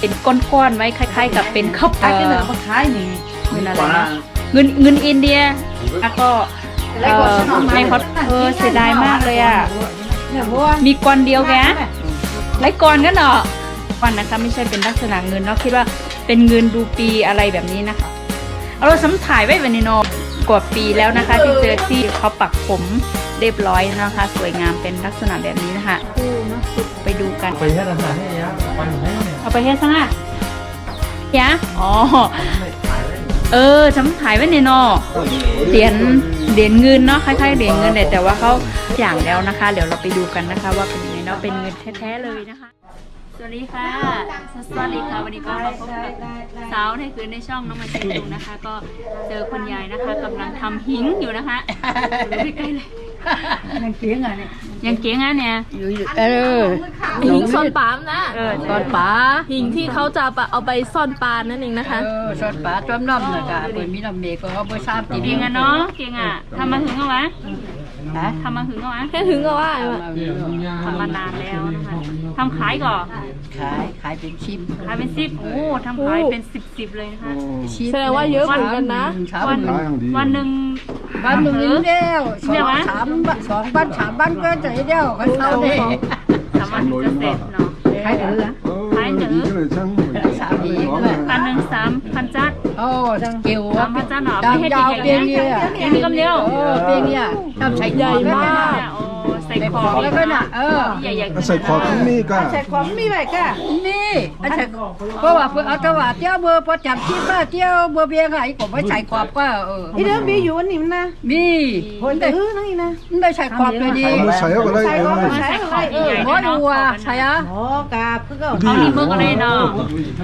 เป็นก้อนๆไว้คล้าย ๆ กับเป็นข้าวขายเอ่ที่เหนืออมาขายนี่เงินอะไรนะเงินเงินอินเดียแล้วก็เอ่อในคอสเออเสียดายมากเลยอะ เนี่ยบัวมีก้อนเดียวแกไรก้อนกันเนาะก้อนนะคะไม่ใช่เป็นลักษณะเงินเนาะคิดว่าเป็นเงินดูปีอะไรแบบนี้นะคะเอาเราสำถ่ายไว้วันนี้เนาะกว่าปีแล้วนะคะ ที่เจอที่เขาปักผม เรียบร้อยนะคะ สวยงามเป็นลักษณะแบบนี้นะคะไปดูกันไปให้อาหารให้ยะไปให้เนี่ยเอาไปให้ซังอะยะอ๋อเออจำถ่ายไว้เนี่ยเนาะเหรียญเหรียญเงินเนาะคล้ายๆเหรียญเงินเลยแต่ว่าเขาอย่างแล้วนะคะ เดี๋ยวเราไปดูกันนะคะ ว่าเป็นยังไงเนาะเป็นเงินแท้ๆเลยนะคะสวัสดีค่ะสวัสดีค่ะวันนี้ก็มาพบกับสาวในคืนในช่องน้องมาชิลุงนะคะ ก็เจอคุณยายนะคะกำลังทำหิงอยู่นะคะดูใกล้ๆเลย ยังเสียงอะเนี่ยยังเก๋งอะเนี่ยเออหิงซ่อนปลามนะเออตอนป๋าหิงที่เขาจะเอาไปซ่อนปลานั่นเองนะคะ เออตอนป๋าจอมน้ำเลยค่ะเปิดมีน้ำเมก็เอาไปซ้ำเก๋งอะเนาะเก๋งอะทำมาถึงเอาวะ ฮะทำมาถึงเอาวะแค่ถึงก็ว่าทำมานานแล้วนะคะทำขายก่อนขายขายเป็นชิปขายเป็นสิบโอ้ทำขายเป็นสิบสิบเลยนะคะชิปแสดงว่าเยอะเหมือนกันนะวันวันหนึ่งบ้านหนึ่งนิดเดียวสเนี่อยงวะสามบ้านสองบ้านสามบ้านก็จะเดียวกันเท่านี้สามวันถึงจะเสร็จเนาะขายเดือขายหนึ่งสามอีก พันหนึ่งสามพันจัดโอ้ทั้งเกี่ยวสามพันจัดเนาะดาวไม่ให้ยาวดีเปีอยย่างงเนี้เงี้ยยอย่างนี้กำเดียวเออเปียงเนี่ยทำใส่ใหญ่มากโอ้ใส่ใส่ขขอองงแล้วก็น่ะเออใหญ่ๆใส่ขอบทั้งนี้ก็ใส่ของมีไว้ก็นี่อันใส่เพราะว่าเพื่อเอาจังหวะเที่ยวเบอร์พอจับที่บ้าเที่ยวเบอร์เบียงไงผมไม่ใส่ขอบก็เอออีเดิมมีอยู่วันนี้มันนะมีผลแต่แต่ฮื้อนั่นนี่นะไม่ใส่ขอบเลยดีเอามาใส่เอาก็ได้ใส่เอก็อมาใช้อะไรใหญ่หมอดูอะใช่อะโอ้กาบคือก็เอานี่มึงอะไรเนาะ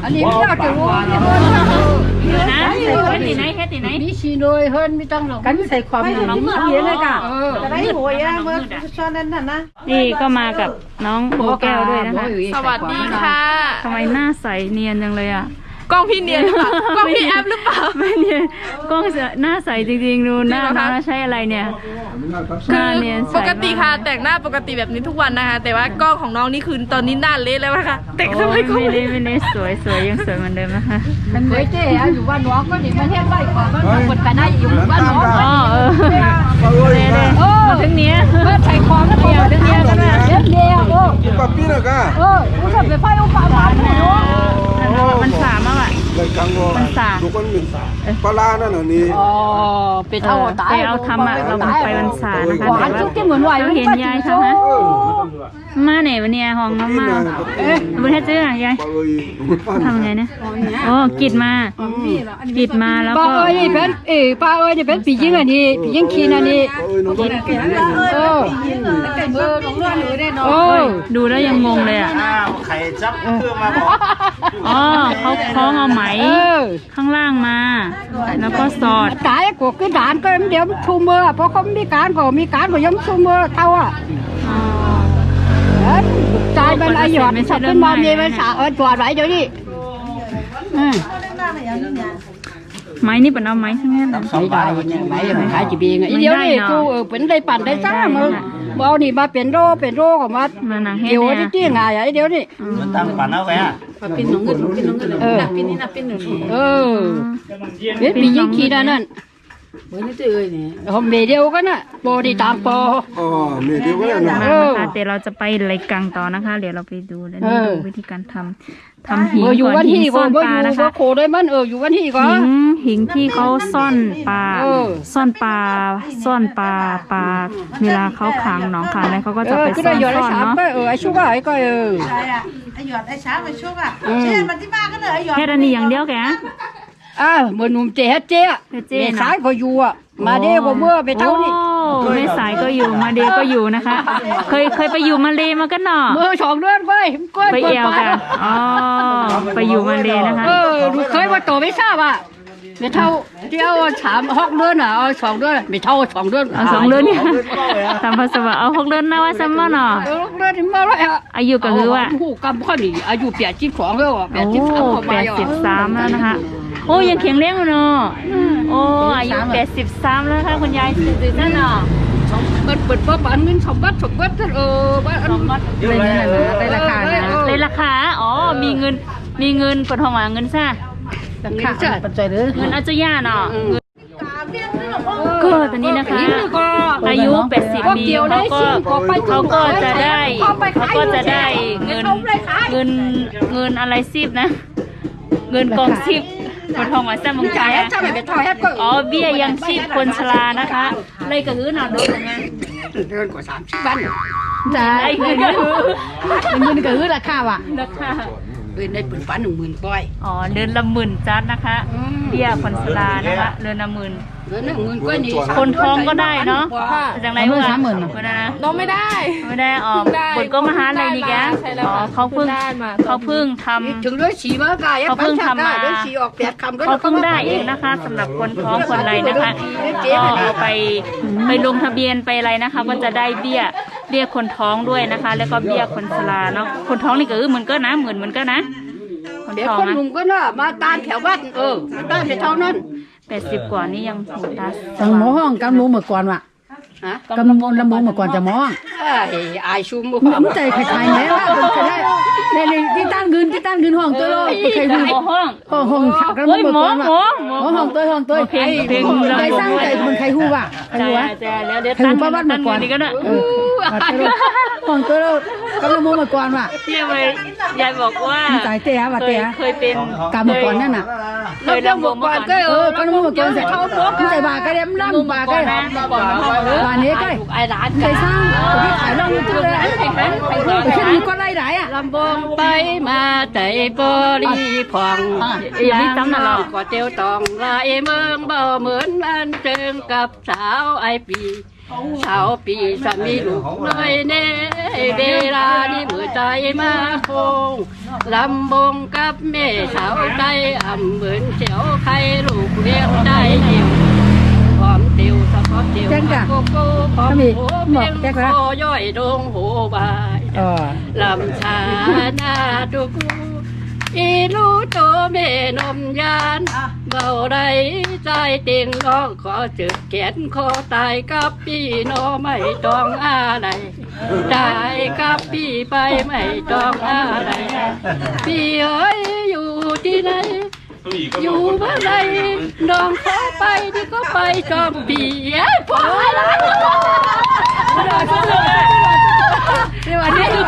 อันนี้ไม่อยากจะรู้ที่ว่าเดี๋ยวนะแค่ตีไหนแค่ตีไหนมีชีโดยเฮิรนไม่ต้องหรอกกันใส่ความหนึ่งมีเยอะเลยกะเออจะได้หัวอะเมื่อตอนนั้นน่ะนะนี่ก็มากับน้องโบแก้วด้วยนะคะสวัสดีค่ะทำไมหน้าใสเนียนจังเลยอะ กล้องพี่เนียนหรือเปล่ากล้องพี่แอปหรือเปล่า ไม่เนียนกล้องเสือหน้าใสจริงๆดูหน้าจริงเหรอคะน้าใช้อะไรเนี่ยหคืน้าอเนียนใสปกติค่ะแต่งหน้าปกติแบบนี้ทุกวันนะคะ แต่ว่ากล้องของน้องนี่คือตอนนี้หน้าเละแล้วนะคะแต่งโอ้ทำไมยก็ไม่ไม่ได้ไม่ได้สวยสวยยังสวยเหมือนเดิมนะคะมันเคยเจ๊อยู่บ้านน้องก็นี่มันเฮ็ดไว้ก่อนมันกดกันได้อยู่บ้านน้องอ๋อเออเด้เด้มาถึงเนี้ยมันใส่ของแล้วก็เดียวกันนะเดียวเดียวโอ้กับพี่นะก็เออกูจะไปไฟอุปาทานไมันสามอะ เลยครั้งว่าทุกคนมีปลานั่นน่ะนี่อ๋อไปเท่าตายไปเอาทำอะเราไปวันสานะคะหวานจุ๊บที่เหมือนไหวเราเห็นยายทำฮะมาไหนวันเนี้ยห้องน้ำมาบุญให้เจออะยายปลาเลยปั้นทำไงเนี่ยโอ้กิดมากิดมาแล้วป้าก็เอ้ยนี่เป็นเอ้ป้าเอ้ยนี่เป็นปียิงอันนี้ปียิงคีนอันนี้เอ้ยน้องก็เออแต่เบอร์ของเรื่องหนูได้เนาะโอ้โอ้ยดูแล้วยังงงเลยอะ อ้าวไข่จับเครื่องมาบอก อ๋อเขาคล้องเอาไหมเออข้างล่างมา แล้วก็สอดตายกูคือด่านก็เดี๋ยวชูมือเพราะเขามีการก็มีการก็ย้ำชูมือเท่าอะอ๋อตายมันอายุสักเป็นมามีมันสาเออจอดไว้เดี๋ยวนี้อืมไม้นี่เป็นเอาไม้ทั้งนั้นเลยไม่ได้เนี่ยไม่ไม่ขายจีบีไงเดี๋ยวนี้กูเออเป็นได้ปั่นได้ซ่ามึง เอานี่มาเป็นโรเป็นโรของมันมาหนังเฮ็ดเดี๋ยวเนี่ที่ย ที่ไงไอ้เดี๋ยวนี้มันตั้งปั่นเอาไว้อะปินหนองเงินปินหนองเงินเออปินนี่นะปินหนึ่ง เออเฮ็ดปียิงขี้นั่นนั่น เฮ้ยนี่ตัวเอ้ยเนี่ยผมเดียวกันน่ะโปรดีตามโปร อ๋อเมเดียวก็ได้นะมาเออนะคะแต่เราจะไปไรกังต่อนะคะ เดี๋ยวเราไปดูแล้วนี่อดูวิธีการทำทำหิงเอออยู่ก่วันนหิที่ซ่อนปลาอยู่นะคะโคได้มันเอออยู่วันที่ก็หิงหิงที่เขาซ่อนปลาเออ ซ่อนปลาซ่อนปลาปลาเวลาเขาขังหนองขังอะไรเขาก็เอจะอไปซ่ได้อนยอดไอ้ซ่อนสามเนาะไปเออไอ้ชูก็ไอ้ก็เออใช่อะไอหยอดไอช้างไอชุกอะเช่มันที่บ้านก็เลยไอหยอด แค่อันนี้อย่างเดียวแก อ้าวเหมือนหนุ่มเจ๊เจ๊เจ๊เจ๊น่ะสายก็อยู่อะมาเด้ก็เมื่อไปเท่านี้โอ้ไม่สายก็อยู่มาเดก็อยู่นะคะ เคยเคยไปอยู่มาเลมากันเนาะเมื่อสองเดือนไปก้อยไปเอวกันอ๋อไปอยู่มาเลนะคะ เออดูเคยว่าโตไม่ทราบอะไม่เท่าเที่ยวสามหกเดือนอะเอาสองเดือนไม่เท่าสองเดือนเอาสองเดือนเนี่ยทำภาษาเอาหกเดือนนะว่าซัมมอนเนาะเออเดือนที่มาแล้วอะอายุก็คือว่า ผู้กำข้อนี่อายุแปดสิบสองแล้วอะแปโอ้ดสิบสามเข้าแปมาดอะสิบสามแล้วนะคะ โอ้ยังแข็งแรงอยู่เนาะโอ้อายุแปดสิบสามแล้วค่ะคุณยายตื่นๆนั่นเนาะเปิดเปิดเปิดอันเงินสมบัติสมบัติเออบ้านอันเลยนะได้ราคานะได้ราคาอ๋อมีเงินมีเงินเปิดห้องว่าเงินซ่าค่ะปัจจัยเด้อเงินอาจุย่าเนาะก็ตอนนี้นะคะอายุ 80 ปีเขาก็เขาก็จะได้เขาก็จะได้เงินเงินเงินอะไรซิบนะ เงินกองซิบ เปิดห้องว่าซ่ามึงจ่าจ่ายยให้เจ้าไปทอให้ก็อ๋อเบี้ยยังชีพคนชรานะคะเลยก็คือหนอนโดนไงเดินกว่า30วันจ่ายเงินก็คือเงินก็คือราคาว่ะราคาเงินได้ปืนฟ้า10,000ก้อย อ๋อเดือนละหมื่นจัดนะคะ เบี้ยคนชรานะคะเดือนละหมื่น เงิน10,000ก้อยนี่คนท้องก็ได้เนาะค่ะ จากไหนเมื่อสามหมื่นไม่ได้นะน้องไม่ได้ ไม่ได้ออกได้บทก็มาหาอะไรนี่แกใช่แล้วอ๋อค่ะเขาเพิ่งได้มาเขาเพิ่งทำถึงด้วยสีว่ากายเขาเพิ่งทำมาด้วยสีออกแปดคำก็เขาเพิ่งได้เองนะคะสำหรับคนท้องคนอะไรนะคะก็เอาไปไปลงทะเบียนไปอะไรนะคะ ก็จะได้เบี้ยเบี้ยคนท้องด้วยนะคะ แล้วก็เบี้ยคนชราเนาะคนท้องนี่ก็คือเหมือนก็นะเหมือนเหมือนก็นะคนเดี๋ยวท้องคนนะหนุ่มก็น่ะมาตานแถวบ้านเออตานไปเท่านั้น แปดสิบกว่านี่ยังหูตาจังหมอห้องกำมูเมื่อก่อนว่ะฮะกำมูลำมูเมื่อก่อนจะมองไอ้อายชุมบ่มันใจคล้ายๆแม่ว่าเป็นไปได้ในในที่ตั้งคืนที่ตั้งคืนห้องตัวโลเป็นใครหหูมอห้องห้องห้องกำมูเฮ้ยเมื่อหมอก่อนหมว่ะอหมอหมอห้องตัวห้องตัวเพลงเพลงใจสร้างใจเป็นใครหูว่ะใครใช่หูวะใช่แล้วเดี๋ยวใครตั้หูงป้าบ้านตั้เมื่งอก่อนนี่ก็ได้ เออ ห้องตัวโล กำมูเมื่อก่อนว่ะเรียกเลยยายบอกว่าใจเตะว่ะเคเตะยเคยเป็นกำเมื่อก่อนนั่นน่ะเคยรำวงมาก่อนเออกำมูเมื่อก่อนเสร็จใจบาก็ได้มันลำบากก็นะก่อนมาห้องเออบ้านนี้ก็ไอ้ร้านเคยสร้างที่ขายลงยูทูบเลยไอ้ร้านไอ้ไปร้านแค่นี้ก็ไล่ไหนอะลำบงไปมาใจบริพองอย่าไม่จำน่ะหรอกก็เตียวตองลายเมืองเบาเหมือนอันเจิงกับสาวไอปี สาวปีสามีลูกเลยเน่เวลานี้มือใจมาคงลำบงกับแม่สาวใจอ่ำเหมือนเสียวใครลูกเลี้ยงได้เดียวหอมเตียวสะพอเตียวโกโก้หอมโหเพียงคอย่อยดงโหบายอ๋อลำชาหน้าตุกู อีลูโตเมนมยานเบาไรใจเตียงน้องขอจึกแขนคอตายกับพี่น้องไม่ต้องอะไรตายกับพี่ไปไม่ต้องอะไรพี่เอ้ยอยู่ที่ไหน อยู่เมื่อไรน้องขอไปที่ก็ไปจอมปีเอ้ยพอแล้วอันนี้คือ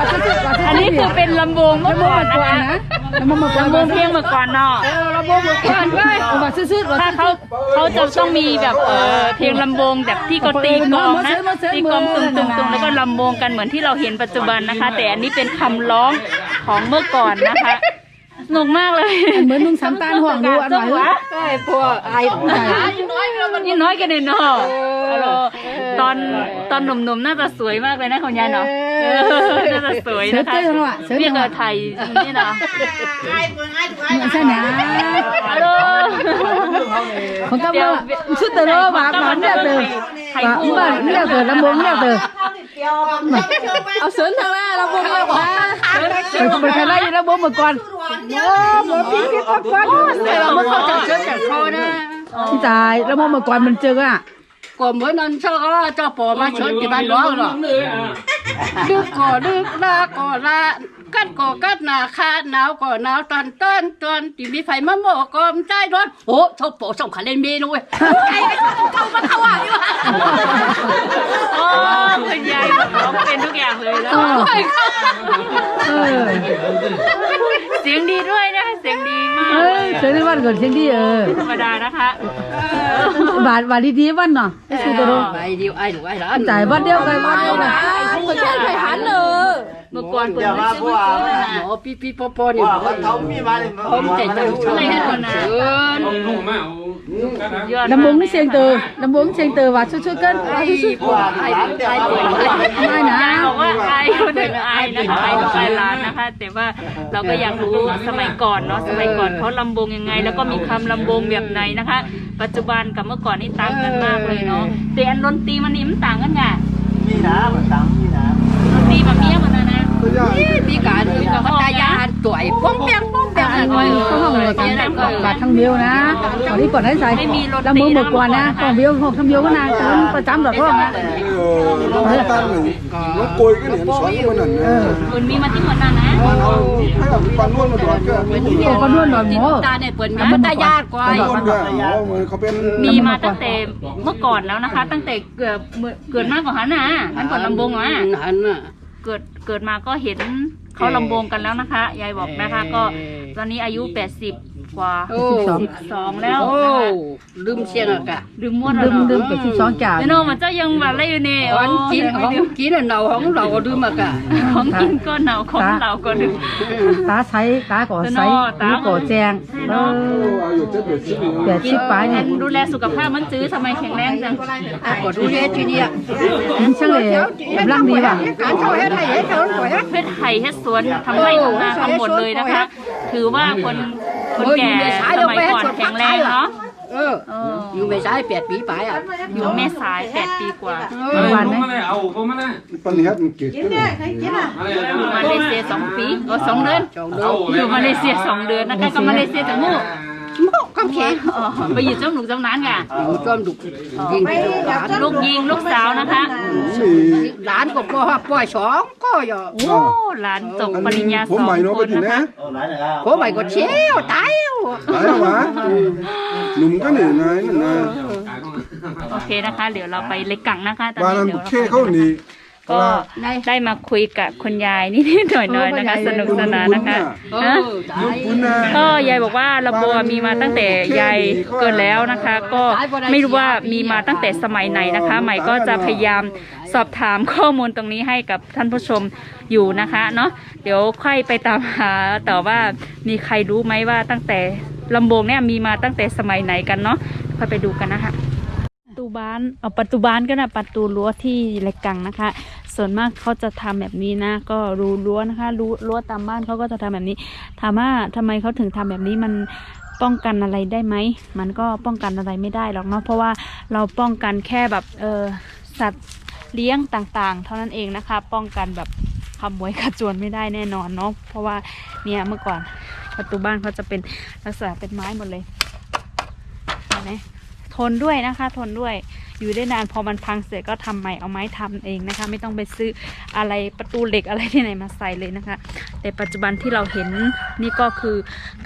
อันนี้คือเป็นลำวงเมื่อก่อนนะคะล้วมันมาก่อนลำวงเพียงเมื่อก่อนเนาะระบบมาก่อนไว้ว่าซื่อๆว่าถ้าเขาเขาจะต้องมีแบบเออเพลงลำวงแบบที่เขาตีกลองนะตีกลองตุงตุงตุงแล้วก็ลำวงกันเหมือนที่เราเห็นปัจจุบันนะคะ แต่อันนี้เป็นคำร้องของเมื่อก่อนนะคะ สนุกมากเลยเหมือนนุ่งสำตาลห่วงดูอันไหวไอ้พวกไอ้ใจนี่น้อยกันเลยเนาะเออตอนตอนหนุ่มๆน่าจะสวยมากเลยนะของยายเนาะเออน่าจะสวยเสือนะคะเต้ยทั้งว่ะเสือเรียทั้กงว่าว่ะไทยนี่เนาะใช่นะฮัลโหลผมก็ว่าชุดเตอร์บาปมาเนี่ยเตอร์บาปบ้านเนี่ยเตอร์ลำบงเนี่ยเตอร์ เอาเสินทางแรกเราบุกเลยบอกเป็นใครไล่ลำบงมาก่อนพี่พี่ก็ฟังแต่เราไม่เข้าใจเชิญจากเขานะที่ตายลำบงมาก่อนมันเจออะก็เหมือนนั้นเจ้าเจ้าปอมาเชิญที่บ้านน้องหรอกดึกก็ดึกลาก็ลา กัดก็กัดหนาคาหนาวก็หนาวตอนต้นตอนที่มีไฟมะโมกกอมใจร้อนโอ้ชอบโปส่งขาเล่นเมนูเว้ยไอ้เข้ามาเข้าอะอยู่โอ้คุณยายร้องเป็นทุกอย่างเลยแล้วเออเสียงดีด้วยนะคะเสียงดีมากเออเสือในวันก่อนเชียงดีเออธรรมดานะคะบาทบาทดีๆวันเนาะไอ้สุดโตไปเดียวไอ้หนูไอ้ร้านจ่ายวันเดียวกันวันเดียวกันคนแค่ไทยหันเลย เมื่อก่อนเปิดอย่าไม่มาใช่พวกหมอพี่พี่ปอปอนี่ว่าเขามีมาเลยผมใจจังอะไรกันนะเชิญยอดลำบงเชียงเตอร์ลำบงเชียงเตอร์ว่าช่วยๆกันไอ้พวกไอ้ไอ้ตัวไม่นะยายบอกว่าอายคนอื่นอายนะคะอายลูกอายหลานนะคะ แต่ว่าเราก็อยากรู้สมัยก่อนเนาะสมัยก่อนเขาลำวงยังไง แล้วก็มีคำลำวงแบบไหนนะคะ ปัจจุบันกับเมื่อก่อนนี่ต่างกันมากเลยเนาะแต่อันดนตรีมันนี่มันต่างกันไงมีนะมันตังมีนะดนตรีแบบเนี้ยมันนะ นะพี่การมีกับพัทยาตัวไอ้ป้องแปงป้องแปงก็ห้องเลยกันบาททั้งเดียวนะตอนนี้ก่อนให้ใส่แล้วมือหมดก่อนนะของเดียวหกทั้งเดียวก็นานเกินประจำแบบพวกนะเออน้องตั้งหนึ่งน้องโกยก็เหนียนสอนคนนั้นนะคุณมีมาที่หมดนั่นนะให้เอาปลานวลมาดอดก็ไม่รู้โอ้ก็นวดหน่อยหมอตาเนี่ยเปิดมันตายากกว่าปลานวลก็อ๋อมันเมีมาตั้งแต่เมื่อก่อนแล้วนะคะ ตั้งแต่เกิดเกิดมากกว่าหันนะหันก่อนลำบงอะหันน่ะ เกิดเกิดมาก็เห็นเขาลำบงกันแล้วนะคะ ยายบอกนะคะ ก็ตอนนี้อายุ 80 กว่าโอ้12แล้วโอ้นะคะลืมเสียงอะกะดื่มมวดลืมลืมไปสิบสองจ่าเดี๋ยวโนมันเจ้ายังแบบอะไรอยู่เนี่ยหอนกินของกินเราของเราก็ลืมอะกะของกินก็หนาวของเราก็ดื่มตาใช้ตาก่อใช้หูก่อแจงเอออายุเจ็ดแปดสิบแปดสิบปลายเนี่ยดูแลสุขภาพมันจื้อทำไมแข็งแรงจังก็ดูแลทีเดียวมันช่างเลยกำลังดีว่ะการเช่าเฮ็ดให้เฮ็ดเท่านั้นก่อนเพชรไห่เฮ็ดสวนทำไร่ทำนาทำหมดเลยนะคะ ถือว่าคน คนแก่สมัยก่อนแข็งแรงเนาะเออเอออยู่ไม่ใช่แปดปีไปอะอยู่แม่สายแปดปีกว่าวันไหมปัญหามันเกิดกินเนี่ยใครกินอะอยู่มาเลเซียสองปีเออสองเดือนอยู่มาเลเซียสองเดือนนะคะก็มาเลเซียถึงมู่ หมกคำเข็งอ๋อไปอยู่เจ้าหนูจำนานค่ะอยู่จอมดุยิงหลานลูกยิงลูกสาวนะคะสี่หลานก็พ่อป่วยสองก็อย่าโอ้หลานจบปริญญาผมสองใหม่เนาะคไปนถึงนะนะคะโอ้ไหนนะครับโคใบก็เชี่ยวตายอะตายแล้ววะหนุ่มก็หนีนายนั่นนะโอเคนะคะ เดี๋ยวเราไปเล็กกังนะคะตอนบ้านนี้นั้นเดี๋ยวเข้เขาหนี ก็ได้มาคุยกับคุณยายนิดๆหน่อยๆนะคะ สนุกสนานนะคะเอฮะอตายุยคคุณนะก็ยายบอกว่าระบัวมีมาตั้งแต่ยายเกิดแล้วนะคะ ก็ไม่รู้ว่ามีมาตั้งแต่สมัยไหนนะคะ ใหม่ก็จะพยายามสอบถามข้อมูลตรงนี้ให้กับท่านผู้ชมอยู่นะคะเนาะเดี๋ยวค่อยไปตามหาต่อว่ามีใครรู้ไหมว่าตั้งแต่ลำโบงเนี่ยมีมาตั้งแต่สมัยไหนกันเนาะค่อยไปดูกันนะคะประ ตูบ้านเอาประตูบ้านก็นะประตูรั้วที่เล็กกังนะคะ ส่วนมากเขาจะทำแบบนี้นะ ก็รูรั้วนะคะรูรั้วตามบ้านเขาก็จะทำแบบนี้ ถามว่าทำไมเขาถึงทำแบบนี้มันป้องกันอะไรได้ไหม มันก็ป้องกันอะไรไม่ได้หรอกเนาะเพราะว่าเราป้องกันแค่แบบเออสัตว์เลี้ยงต่างๆ เท่านั้นเองนะคะ ป้องกันแบบขโมยขจรไม่ได้แน่นอนเนาะเพราะว่าเนี่ยเมื่อก่อนประตูบ้านเขาจะเป็นลักษณะเป็นไม้หมดเลยเห็นไหม ทนด้วยนะคะ ทนด้วยอยู่ได้นานพอมันพังเสร็จก็ทำใหม่เอาไม้ทำเองนะคะ ไม่ต้องไปซื้ออะไรประตูเหล็กอะไรที่ไหนมาใส่เลยนะคะ แต่ปัจจุบันที่เราเห็นนี่ก็คือ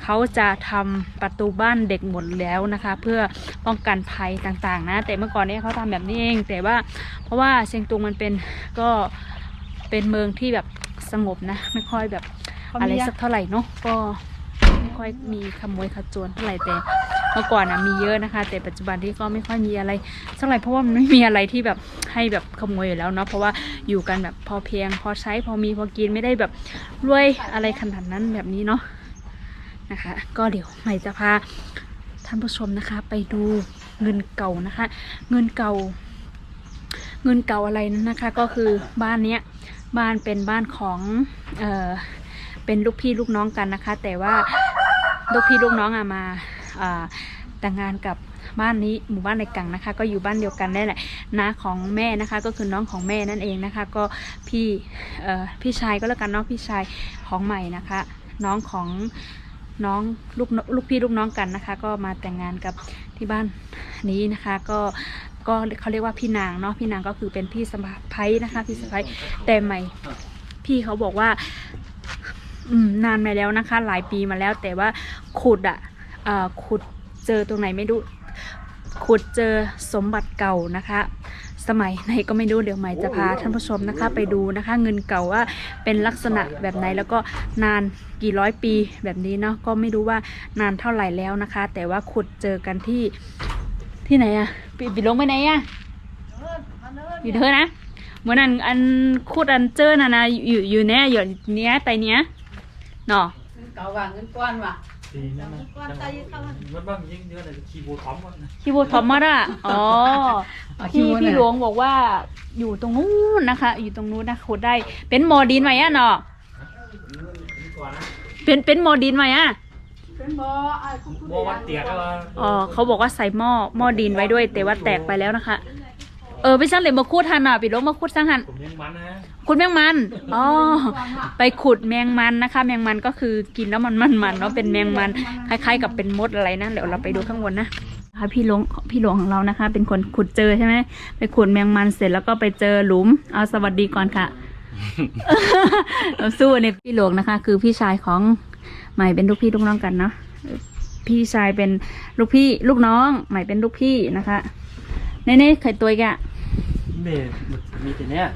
เขาจะทำประตูบ้านเด็กหมดแล้วนะคะ เพื่อป้องกันภัยต่างๆนะ แต่เมื่อก่อนเนี้เขาทำแบบนี้เอง แต่ว่าเพราะว่าเชียงตุงมันเป็นก็เป็นเมืองที่แบบสงบนะ ไม่ค่อยแบบอะไรสักเท่าไหร่เนาะก็ ค่อยมีขโมยขจรเท่าไหร่แต่เมื่อก่อนนะมีเยอะนะคะ แต่ปัจจุบันที่ก็ไม่ค่อยมีอะไรสักไหร่เพราะว่ามันไม่มีอะไรที่แบบให้แบบขโมยอยู่แล้วเนาะเพราะว่าอยู่กันแบบพอเพียง พอใช้พอมีพอกินไม่ได้แบบรวยอะไรขนาดนั้นแบบนี้เนาะนะคะ ก็เดี๋ยวใหม่จะพาท่านผู้ชมนะคะ ไปดูเงินเก่านะคะ เงินเก่า เงินเก่าอะไรนั้นนะคะ ก็คือบ้านเนี้ยบ้านเป็นบ้านของเออเป็นลูกพี่ลูกน้องกันนะคะ แต่ว่า ลูกพี่ลูกน้องอะมาแต่งงานกับบ้านนี้หมู่บ้านในกังนะคะ ก็อยู่บ้านเดียวกันได้แหละน้าของแม่นะคะ ก็คือน้องของแม่นั่นเองนะคะ ก็พี่พี่ชายก็แล้วกันเนาะพี่ชายของใหม่นะคะ น้องของน้องลูกลูกพี่ลูกน้องกันนะคะ ก็มาแต่งงานกับที่บ้านนี้นะคะ ก็ก็เขาเรียกว่าพี่นางเนาะพี่นางก็คือเป็นพี่สะพ้ายนะคะ พี่สะพ้ายแต่ใหม่พี่เขาบอกว่า นานมาแล้วนะคะ หลายปีมาแล้ว แต่ว่าขุดอะเอ่อขุดเจอตรงไหนไม่รู้ขุดเจอสมบัติเก่านะคะ สมัยไหนก็ไม่รู้เดี๋ยวใหม่จะพาท่านผู้ชมนะคะ ไปดูนะคะ เงินเก่าว่าเป็นลักษณะแบบไหนแล้วก็นานกี่ร้อยปีแบบนี้เนาะก็ไม่รู้ว่านานเท่าไหร่แล้วนะคะ แต่ว่าขุดเจอกันที่ที่ไหนอะปิปิดลงไปไหนอะอยู่เธอนะเหมือนอันอันขุดอันเจอน่ะนะอยู่อยู่เนี้ยอยู่เนี้ยไตเนี้ย เนาะเก่าว่าเงินก้อนว่ะมันบ้างยิ่งเยอะเลยคีย์บอร์ดพร้อมหมดคีย์บอร์ดทอมมัสอะอ๋อพี่พี่หลวงบอกว่าอยู่ตรงนู้นนะคะ อยู่ตรงนู้นนะขุดได้ เป็นโมอดินไหมอะเนาะก่อนนะเป็นเป็นโมอดินไหมอะโมวันเตียก็ว่าอ๋อเขาบอกว่าใส่หม้อหม้อดินไว้ด้วย แต่ว่าแตกไปแล้วนะคะ เออไปช่างเลยมาคูดทันอะปิดลงมาคูดช่างหันผมยังมันนะอ ขุดแมงมัน อ๋อ ไปขุดแมงมันนะคะ แมงมันก็คือกินแล้วมันมันมันๆเนาะ เป็นแมงมัน คล้าย ๆ กับเป็นมดอะไรนะ เดี๋ยวเราไปดูข้างบนนะค่ะพี่หลวงพี่หลวงของเรานะคะ เป็นคนขุดเจอใช่ไหม ไปขุดแมงมันเสร็จแล้วก็ไปเจอหลุม เอาสวัสดีก่อนค่ะเราสู้เนี่ยพี่หลวงนะคะ คือพี่ชายของใหม่เป็นลูกพี่ลูกน้องกันเนาะ พี่ชายเป็นลูกพี่ลูกน้อง ใหม่เป็นลูกพี่นะคะเน่ๆเคยตัวอีกอะเมย์มีแต่เนี้ย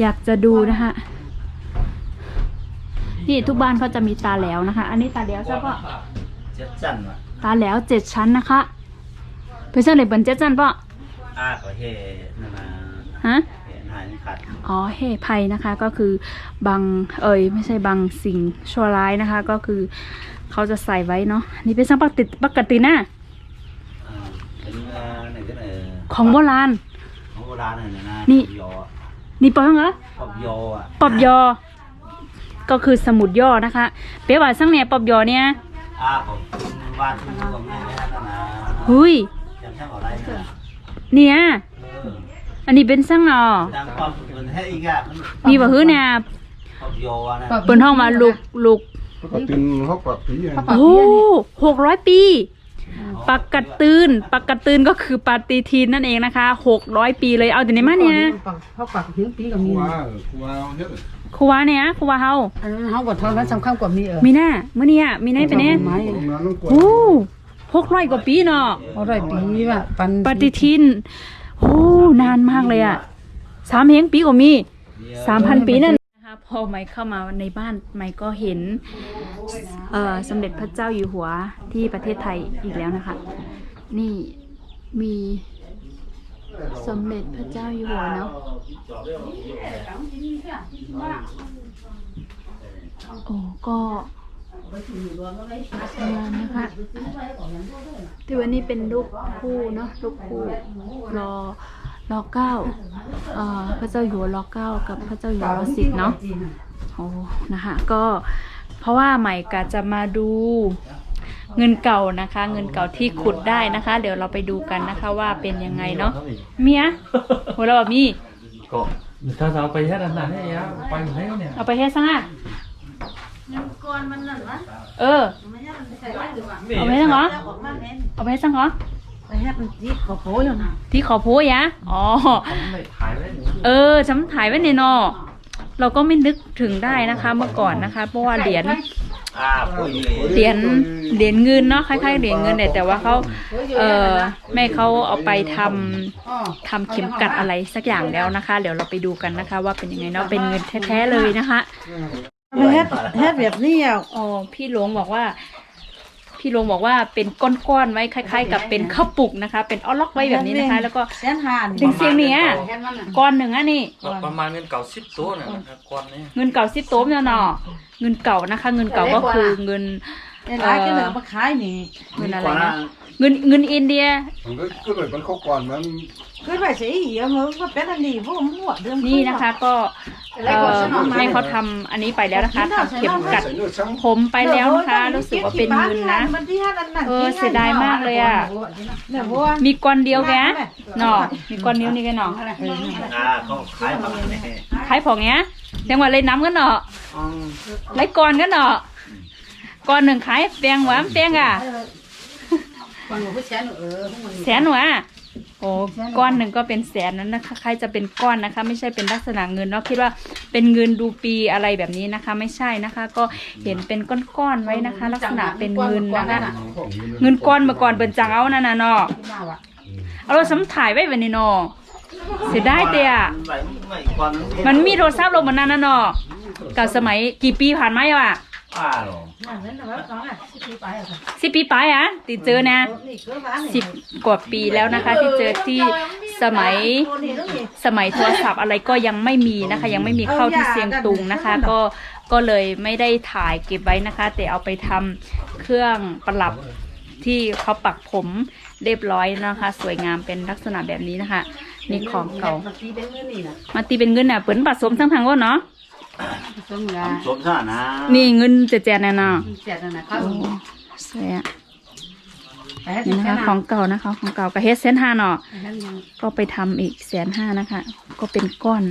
อยากจะดูนะคะนี่ทุกบ้านเขาจะมีตาแหลวนะคะ อันนี้ตาแหลวใช่ปะเจ็ดจันวะตาแหลวเจ็ดชั้นนะคะเพื่อนไหนเป็นเจ็ดชั้นปะอ้าก็เฮนั่นนะฮะเห็นหายนี่ขาดอ๋อเฮภัยนะคะก็คือบางเอ่ยไม่ใช่บางสิ่งชั่วร้ายนะคะ ก็คือเขาจะใส่ไว้เนาะนี่เป็นสังปกติปกตินะอ่าเป็นเอ่อไหนก็ไหนของโบราณของโบราณเนี่ย นะนี่ปอบยอนี่ปองเหรอปอบยออะปอบยอ ก็คือสมุดย่อนะคะ เปียว่าสังเนี่ยปอบยอเนี่ยอ้าผมบ้านที่อยู่กับแม่นั่นนะหุยจำช่างอะไรเนี่ยเนี่ยเอออันนี้เป็นสังเนาะดังความเหมือนให้อีกอะมันมีบ่ฮื้อเนี่ยปอบยออะนะ เปิ้นห้องมาลูกลูกแล้วก็ตินเขาปรับผีอย่าง โอ้หกร้อยปี ปักกัดตื่นปักกัดตื่นก็คือปฏิทินนั่นเองนะคะหกร้อยปีเลยเอาแต่ไหนมาเนี่ยเขาปักถึงปีกับกูมีว่ากูว่าเฮ็ดครูวาเนี่ยครูวาเฮาอันนั้นเขาบอกเท่านั้นสำคัญกว่ามีเออมีหน้ามื้อนี้อะมีไหนเป็นเนี่ยไม้ตรงนั้นต้องกวดโอ้หกร้อยกว่าปีเนาะอร่อยปีว่ะปันปฏิทินโอ้นานมากเลยอะสามเฮงปีกว่ามีสามพันปีนั่นนะคะ พอไม่เข้ามาในบ้านไม่ก็เห็นสมเด็จพระเจ้าอยู่หัวที่ประเทศไทยอีกแล้วนะคะ นี่มีสมเด็จพระเจ้าอยู่หัวเนาะโอ้ก็ประมาณนะคะที่วันนี้เป็นลูกคู่เนาะลูกคู่รอ รอเก้าเอ่อพระเจ้าอยู่หัวรอเก้ากับพระเจ้าอยู่หัวรอสิบเนาะโอ้นะคะก็เพราะว่าใหม่กะจะมาดูเงินเก่านะคะ เงินเก่าที่ขุดได้นะคะ เดี๋ยวเราไปดูกันนะคะว่าเป็นยังไงเนาะเมียหัวเราแบบมีก็ถ้าจะเอาไปแค่นั้นนะให้ยะไปไหนเนี่ยเอาไปให้ซังอะก่อนมันนั่นวะเออไม่ใช่มันใส่ไว้หรือวะเอาไปให้ซังเหรอแล้วออกมาเน้นเอาไปให้ซังเหรอไป ให้มันจีบขอโพยอยู่นะที่ขอโพยะอ๋อ ไม่ถ่ายไว้หนูเออฉันถ่ายไว้ในนอเราก็ไม่นึกถึงได้นะคะเมื่อก่อนนะคะ เพราะว่าเหรียญอ้าพวกนี้เหรียญเหรียญเงินเนาะคล้ายๆเหรียญเงินเนี่ยแต่ว่าเขาเออแม่เขาเอาไปทำทำเข็มกัดอะไรสักอย่างแล้วนะคะ เดี๋ยวเราไปดูกันนะคะ ว่าเป็นยังไงเนาะเป็นเงินแท้ๆเลยนะคะมันเฮ็ดเฮ็ดแบบนี้อะอ๋อพี่หลวงบอกว่า พี่หลวงบอกว่าเป็นก้อนๆไว้คล้าย ๆ กับเป็นข้าวปุกนะคะ เป็นออล็อกไว้แบบนี้นะคะ แล้วก็แสนหานเสียงเสียงๆเนี่ยก้อนหนึ่งอะนี่ ประมาณเงินเก่าสิบตัวนะครับก่อนนี้เงินเก่าซิโต้มเนี่ยเนาะเงินเก่านะคะ เงินเก่าก็คือเงินไอ้หลายก็เหลือมาขายนี่เงินอะไรนะ เงินเงินอินเดีย มันก็ก็เลยมันเข้าก่อนมันคือไปสิอีอะมึงก็เป็นอันนี้พวกมึงหัวเรื่องนี่นะคะก็เอ่อให้เขาทำอันนี้ไปแล้วนะคะทำเข็มกัดใส่เนื้อช้างผมไปแล้วนะคะรู้สึกว่าเป็นเงินนะมันที่ห้านั่นน่ะเออเสียดายมากเลยอะเนี่ยบัวมีก้อนเดียวแกเนาะมีก้อนนิ้วนี่แกเนาะอ่าเขาขายผักเนี่ยขายของเนี้ยจังหวัดเลยน้ำกันเนาะไรก้อนกันเนาะก้อนหนึ่งขายแปลงหวานแปลงอะ ปันหัวแสนเออพวกมันแสนหวะโอ้ก้อนหนึ่งก็เป็นแสนนั้นนะคะใครจะเป็นก้อนนะคะ ไม่ใช่เป็นลักษณะเงินเนาะคิดว่าเป็นเงินดูปีอะไรแบบนี้นะคะ ไม่ใช่นะคะ ก็เห็นเป็นก้อนๆไว้นะคะ ลักษณะเป็นเงินนะคะของนี้เงินก้อนเมื่อก่อนเป็นจังเอานั่นน่ะเนาะมาวะเอาเราสำถ่ายไว้แบบนี้เนาะเสียดายเตียไม่ไม่ก่อนมันมีโทรศัพท์ลงบนนั้นน่ะเนาะกับสมัยกี่ปีผ่านมาอะอ้าหรอนั่นนั่นแต่ว่าสองอะ สิบปีไปอะค่ะสิบปีไปอะติดเจอนะนี่คือบ้านนี่สิบกว่าปีแล้วนะคะ ที่เจอที่สมัยสมัยโทรศัพท์อะไรก็ยังไม่มีนะคะ ยังไม่มีเข้าที่เซียงตุงนะคะ ก็ก็เลยไม่ได้ถ่ายเก็บไว้นะคะ แต่เอาไปทำเครื่องประดับที่เขาปักผมเรียบร้อยนะคะ สวยงามเป็นลักษณะแบบนี้นะคะนี่ของเก่ามันตีเป็นเงินนี่นะมาตีเป็นเงินน่ะเปิ้นผสมทั้งทางว่าเนาะ สมงาสมชาตินะนี่เงินเจแจนน่ะเนาะเจ็ดนะเขาโอ้สวยอะนี่นะคะของเก่านะคะ ของเก่ากับเฮดเซนห้าเนาะก็ไปทำอีกแสนห้านะคะ ก็เป็นก้อน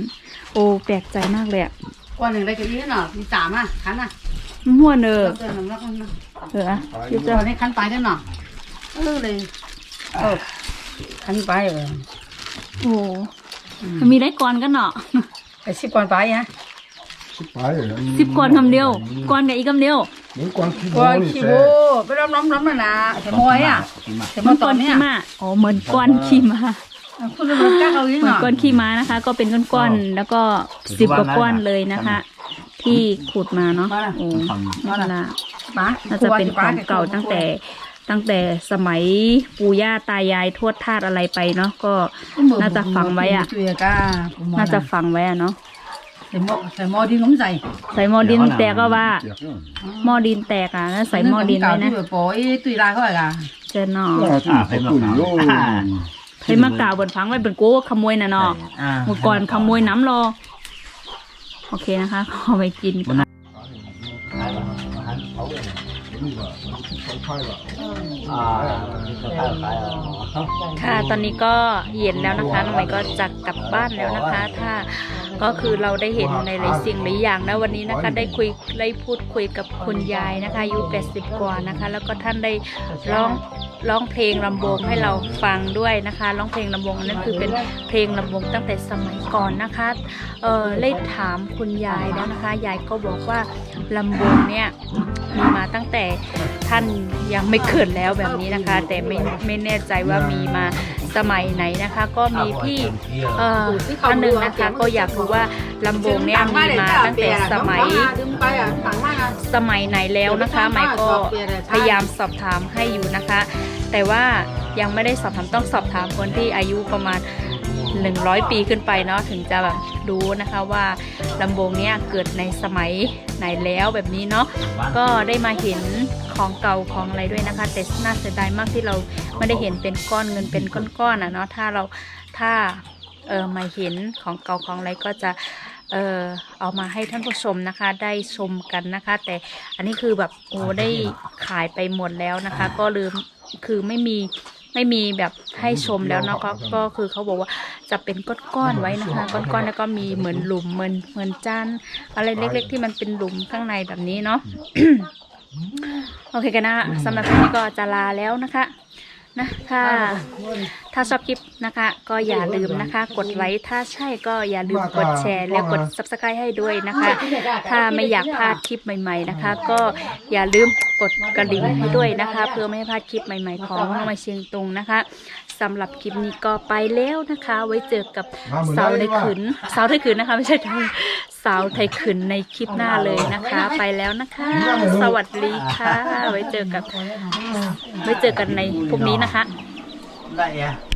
โอ้แปลกใจมากเลยอะ qua đường đây cái ý nó đi tạm à khán à มั่วเนอ Nó nó nó nó เออคิดจะ rồi đấy khán tay thế nào ừ đây ờ khán tay rồi โอ้มีได้ก้อนกันเนาะ cái ship quan tay hả ชิบหายเลยสิบก้อนคำเดียวก้อนกับอีกคำเดียวเหมือนกวางขี้โม้ qua นี่ chi แซ่ bố cái đom đom đom này là cái mồi à เห cái มือน mồi ก้อน tỏi ขี้ nè ม้าอ๋อเหมือนก้อนขี้ม้า không được các đâu ý เหมือน nào ก้อนขี้ม้านะคะ ก็เป็นก้อนๆแล้วก็สิบกว่าก้อนเลยนะคะ ที่ขุดมาเนาะโอ้นั่นละ má น่าจะเป็นของเก่าตั้งแต่ตั้งแต่สมัยปู่ย่าตายายทวดทาสอะไรไปเนาะก็น่าจะฝังไว้อะน่าจะฝังไว้อะเนาะใส่หม้อใส่หม้อดินล้มใส่ใส่หม้อดินแตกก็ว่าเปียกเนาะหม้อดินแตกอะแล้วใส่หม้อดินไว้นะที่แบบปล่อยตุยลายเขาอะไรกันเจนเนาะก็ที่เขาตุ่นโย่ใครมากล่าวบนพังไว้เป็นโก้ขโมยน่ะเนาะเมื่อก่อนขโมยน้ำรอโอเคนะคะขอไปกินก่อนอ่าเขาขายขายเอาค่ะ ตอนนี้ก็เย็นแล้วนะคะน้องใหม่ก็จะกลับบ้านแล้วนะคะ ถ้า ก็คือเราได้เห็นในหลายสิ่งหลายอย่างนะวันนี้นะคะได้คุยได้พูดคุยกับคุณยายนะคะอายุ 80 กว่านะคะ แล้วก็ท่านได้ร้องร้องเพลงลำวงให้เราฟังด้วยนะคะร้องเพลงลำวงนั้นคือเป็นเพลงลำวงตั้งแต่สมัยก่อนนะคะเออได้ถามคุณยายแล้วนะคะยายก็บอกว่าลำวงเนี่ยมีมาตั้งแต่ท่านยังไม่เกิดแล้วแบบนี้นะคะ แต่ไม่ไม่แน่ใจว่ามีมา สมัยไหนนะคะ ก็มีพี่เอ่อท่านหนึ่งนะคะ ก็อยากรู้ว่าลำวงเนี่ยมีมาตั้งแต่สมัยสมัยไหนแล้วนะคะใหม่ก็พยายามสอบถามให้อยู่นะคะ แต่ว่ายังไม่ได้สอบถามต้องสอบถามคนที่อายุประมาณ 100 ปีขึ้นไปเนาะถึงจะแบบรู้นะคะว่าลำวงเนี่ยเกิดในสมัยไหนแล้วแบบนี้เนาะก็ได้มาเห็นของเก่าของอะไรด้วยนะคะ แต่น่าเสียดายมากที่เราไม่ได้เห็นเป็นก้อนเงินเป็นก้อนๆอะเนาะถ้าเราถ้าเออมาเห็นของเก่าของอะไรก็จะเออเอามาให้ท่านผู้ชมนะคะ ได้ชมกันนะคะ แต่อันนี้คือแบบโอ้ได้ขายไปหมดแล้วนะคะ ก็ลืมคือไม่มี ไม่มีแบบให้ชมแล้วเนาะก็ก็คือเขาบอกว่าจะเป็นก้อนๆไว้นะคะ ก้อนๆแล้วก็มีเหมือนหลุมเหมือนเหมือนจานอะไรเล็ก ๆ ที่มันเป็นหลุมข้างในแบบนี้เนาะโอเคกันนะสำหรับคลิปนี้ก็จะลาแล้วนะคะ นะถ้าถ้าชอบคลิปนะคะ ก็อย่าลืมนะคะ กดไลค์ถ้าใช่ก็อย่าลืมกดแชร์แล้วกด subscribe ให้ด้วยนะคะ ถ้าไม่อยากพลาดคลิปใหม่ ๆนะคะ ก็อย่าลืมกดกระดิ่งให้ด้วยนะคะ เพื่อไม่ให้พลาดคลิปใหม่ ๆ ของน้องมาเชียงตุงนะคะสำหรับคลิปนี้ก็ไปแล้วนะคะ ไว้เจอกับสาวในขืนสาวไทยขืนนะคะ ไม่ใช่ไทย สาวไทยขืนในคลิปหน้าเลยนะคะ ไปแล้วนะคะ สวัสดีค่ะ ไว้เจอกับไว้เจอกันในพรุ่งนี้นะคะ ได้ยัง